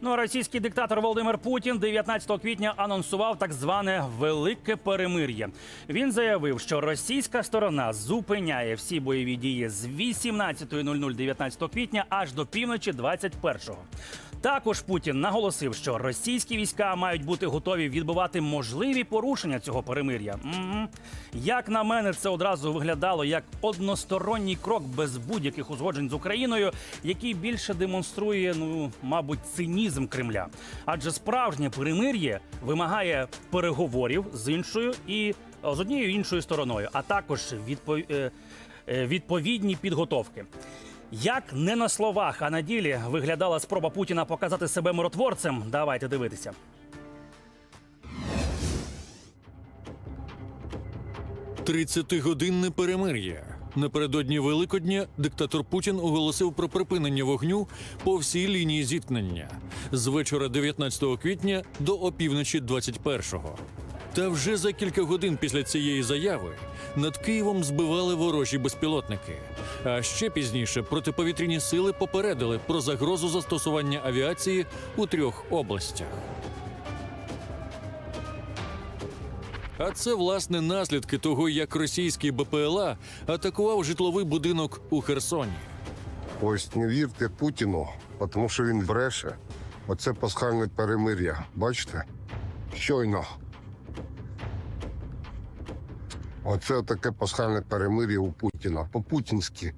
Ну а російський диктатор Володимир Путін 19 квітня анонсував так зване велике перемир'я. Він заявив, що російська сторона зупиняє всі бойові дії з 18.00 19 квітня аж до півночі 21-го. Також Путін наголосив, що російські війська мають бути готові відбивати можливі порушення цього перемир'я. Як на мене, це одразу виглядало як односторонній крок без будь-яких узгоджень з Україною, який більше демонструє, ну мабуть, цинізм Кремля. Адже справжнє перемир'я вимагає переговорів з іншою і з однією іншою стороною, а також е, е, відповідні підготовки. Як не на словах, а на ділі виглядала спроба Путіна показати себе миротворцем, давайте дивитися. Тридцятигодинне перемир'я. Напередодні Великодня диктатор Путін оголосив про припинення вогню по всій лінії зіткнення з вечора 19 квітня до опівночі 21-го. Та вже за кілька годин після цієї заяви над Києвом збивали ворожі безпілотники. А ще пізніше протиповітряні сили попередили про загрозу застосування авіації у трьох областях. А це власне наслідки того, як російський БПЛА атакував житловий будинок у Херсоні. Ось не вірте Путіну, тому що він бреше. Оце пасхальне перемир'я. Бачите? Щойно. Оце таке пасхальне перемир'я у Путіна. По-путінськи.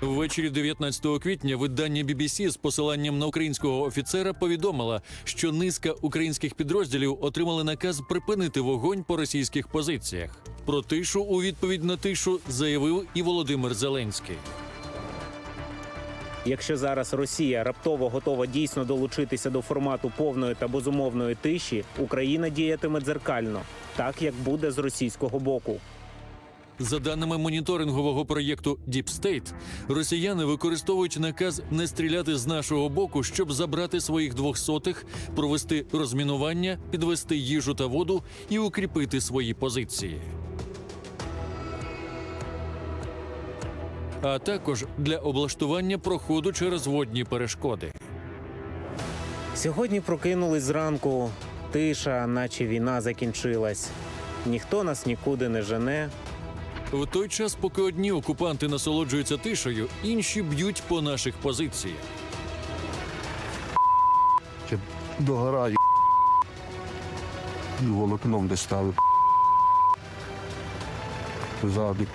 Ввечері 19 квітня видання BBC з посиланням на українського офіцера повідомила, що низка українських підрозділів отримали наказ припинити вогонь по російських позиціях. Про тишу у відповідь на тишу заявив і Володимир Зеленський. Якщо зараз Росія раптово готова дійсно долучитися до формату повної та безумовної тиші, Україна діятиме дзеркально, так як буде з російського боку. За даними моніторингового проєкту Deep State, росіяни використовують наказ не стріляти з нашого боку, щоб забрати своїх двохсотих, провести розмінування, підвести їжу та воду і укріпити свої позиції. А також для облаштування проходу через водні перешкоди. Сьогодні прокинулись зранку. Тиша, наче війна закінчилась. Ніхто нас нікуди не жене. В той час, поки одні окупанти насолоджуються тишею, інші б'ють по наших позиціях. Ще догораю. І волокном де ставив. Ззаді.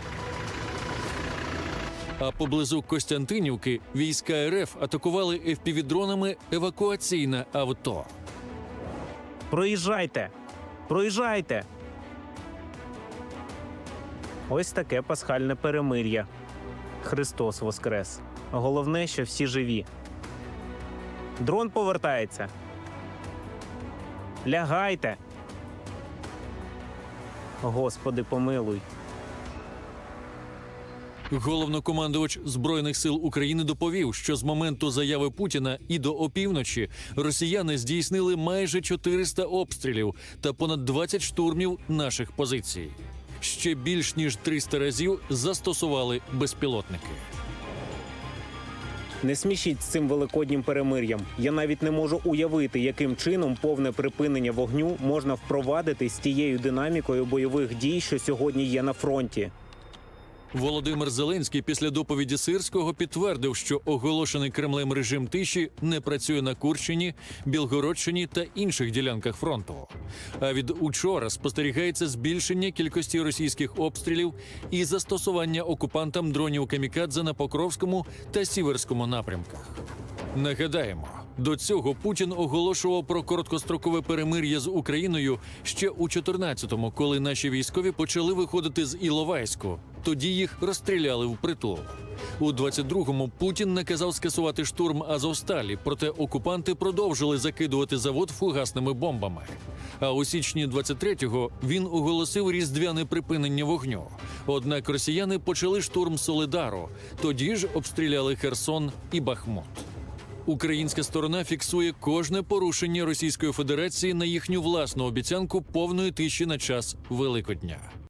А поблизу Костянтинівки війська РФ атакували FPV-дронами евакуаційне авто. Проїжджайте! Проїжджайте! Ось таке пасхальне перемир'я. Христос Воскрес. Головне, що всі живі. Дрон повертається. Лягайте. Господи, помилуй. Головнокомандувач збройних сил України доповів, що з моменту заяви Путіна і до опівночі росіяни здійснили майже 400 обстрілів та понад 20 штурмів наших позицій. Ще більш ніж 300 разів застосували безпілотники. Не смішіть з цим великоднім перемир'ям. Я навіть не можу уявити, яким чином повне припинення вогню можна впровадити з тією динамікою бойових дій, що сьогодні є на фронті. Володимир Зеленський після доповіді Сирського підтвердив, що оголошений Кремлем режим тиші не працює на Курщині, Білгородщині та інших ділянках фронту. А від учора спостерігається збільшення кількості російських обстрілів і застосування окупантам дронів камікадзе на Покровському та Сіверському напрямках. Нагадаємо, до цього Путін оголошував про короткострокове перемир'я з Україною ще у 14-му, коли наші військові почали виходити з Іловайську. Тоді їх розстріляли впритул. У 22-му Путін наказав скасувати штурм Азовсталі, проте окупанти продовжили закидувати завод фугасними бомбами. А у січні 23-го він оголосив різдвяне припинення вогню. Однак росіяни почали штурм Солидару. Тоді ж обстріляли Херсон і Бахмут. Українська сторона фіксує кожне порушення Російської Федерації на їхню власну обіцянку повної тиші на час Великодня.